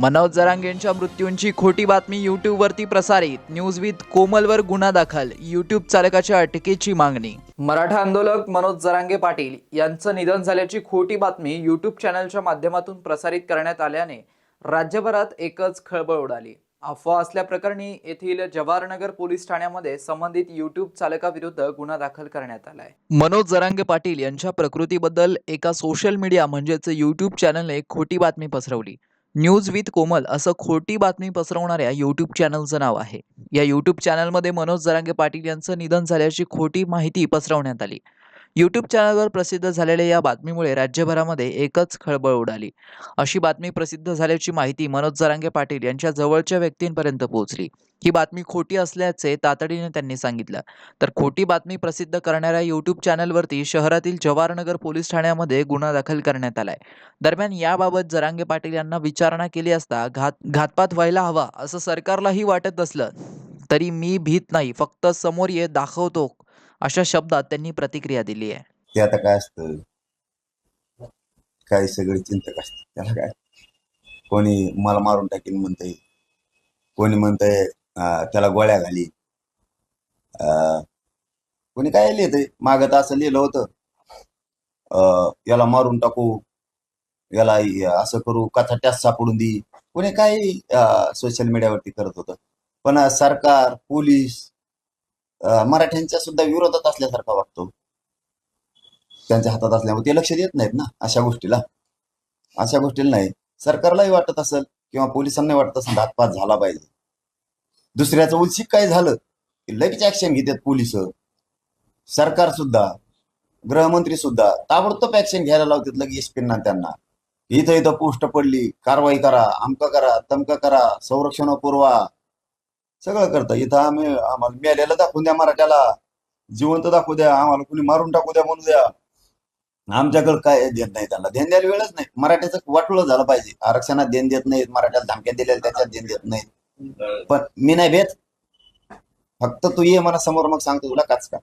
मनोज जरांगेंच्या मृत्यूंची खोटी बातमी यूट्यूबवरती प्रसारित. न्यूज विथ कोमलवर गुन्हा दाखल. यूट्यूब चालकाच्या अटकेची मागणी. मराठा आंदोलक मनोज जरांगे पाटील यांचं निधन झाल्याची खोटी बातमी यूट्यूब चॅनलच्या माध्यमातून प्रसारित करण्यात आल्याने राज्यभरात एकच खळबळ उडाली. अफवा असल्याप्रकरणी येथील जवाहरनगर पोलीस ठाण्यामध्ये संबंधित यूट्यूब चालकाविरुद्ध गुन्हा दाखल करण्यात आलाय. मनोज जरांगे पाटील यांच्या प्रकृतीबद्दल एका सोशल मीडिया म्हणजेच यूट्यूब चॅनलने खोटी बातमी पसरवली. न्यूज विथ कोमल असं खोटी बातमी पसरवणाऱ्या यूट्यूब चॅनलचं नाव आहे. या यूट्यूब चॅनलमध्ये मनोज जरांगे पाटील यांचं निधन झाल्याची खोटी माहिती पसरवण्यात आली. यूट्यूब चॅनलवर प्रसिद्ध झालेल्या या बातमीमुळे राज्यभरामध्ये एकच खळबळ उडाली. अशी बातमी प्रसिद्ध झाल्याची माहिती मनोज जरांगे पाटील यांच्या जवळच्या व्यक्तींपर्यंत पोहोचली. ही बातमी खोटी असल्याचे तातडीने त्यांनी सांगितलं. तर खोटी बातमी प्रसिद्ध करणाऱ्या यूट्यूब चॅनलवरती शहरातील जवाहरनगर पोलीस ठाण्यामध्ये गुन्हा दाखल करण्यात आलाय. दरम्यान याबाबत जरांगे पाटील यांना विचारणा केली असता घात घातपात व्हायला हवा असं सरकारलाही वाटत असलं तरी मी भीत नाही. फक्त समोर ये दाखवतो अशा शब्दात त्यांनी प्रतिक्रिया दिली आहे. ते आता काय असतं? काही सगळे चिंतक असतात? त्याला काय? कोणी मला मारून टाकीन म्हणतंय. कोणी म्हणतंय त्याला गोळ्या घाली. अं, कोणी काय लिहितंय? मागत तर असं लिहिलं होतं. अं, याला मारून टाकू. याला असं करू. कथा टॅस सापडून दे. कोणी काय सोशल मीडियावरती करत होतं. पण सरकार पोलीस मराठ्यांच्या सुद्धा विरोधात असल्यासारखा वागतो. त्यांच्या हातात असल्यामुळे ते लक्ष देत नाहीत ना अशा गोष्टीला. अशा गोष्टीला नाही. सरकारलाही वाटत असेल किंवा पोलिसांनाही वाटत असेल हातपात झाला पाहिजे. दुसऱ्याचं उलशिक काय झालं की लगेच ऍक्शन घेतात पोलीस. सरकार सुद्धा गृहमंत्री सुद्धा ताबडतोब ऍक्शन घ्यायला लावतात लगेच एसपींना त्यांना. इथं इथं पोस्ट पडली कारवाई करा आमका करा तमका करा संरक्षण पुरवा सगळं करतं. इथं आम्ही आम्हाला मेलेलं दाखवून द्या मराठ्याला. जिवंत दाखवू द्या. आम्हाला कुणी मारून टाकू द्या म्हणू द्या. आमच्याकडे काय देत नाही त्यांना. देण द्यायला वेळच नाही. मराठ्याचं वाटलं झालं पाहिजे. आरक्षणात देण देत नाहीत. मराठ्याला धमक्या दिलेल्या त्याच्यात देण देत नाहीत. पण मी नाही भेट. फक्त तू ये मला समोर मग सांगतो तुला काच का.